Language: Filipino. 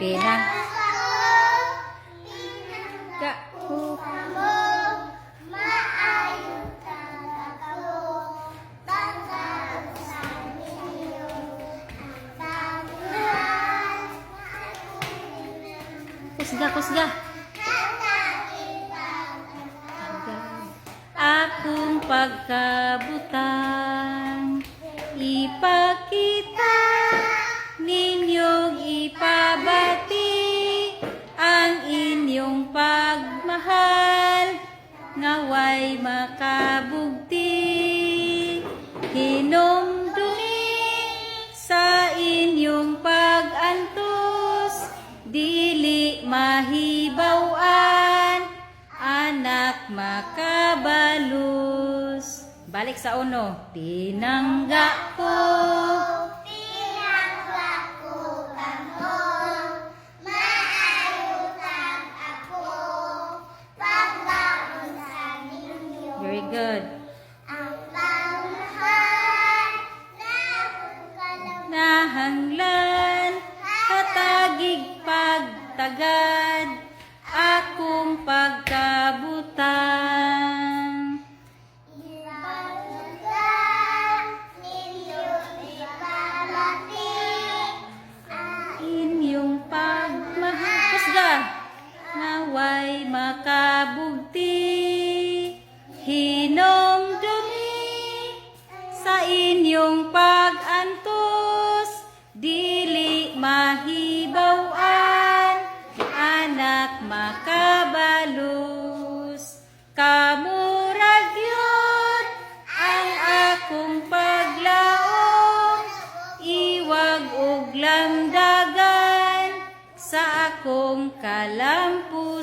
Pinang ga ko kusga kusga. Akong pagkabutan ipakita ngaway makabugti hinumdumi sa inyong pagantos. Dili mahibawan anak makabalus. Balik sa uno tinangga ko good. Nahanglan katagig pagtagad akong pagkabutan. Inyong pagmahal. Kusga naway makabugti hinomdumi sa inyong pagantos. Dili mahibawan anak makabalus. Kamurag yun ang akong paglaom iwag og lamdagan sa akong kalampusan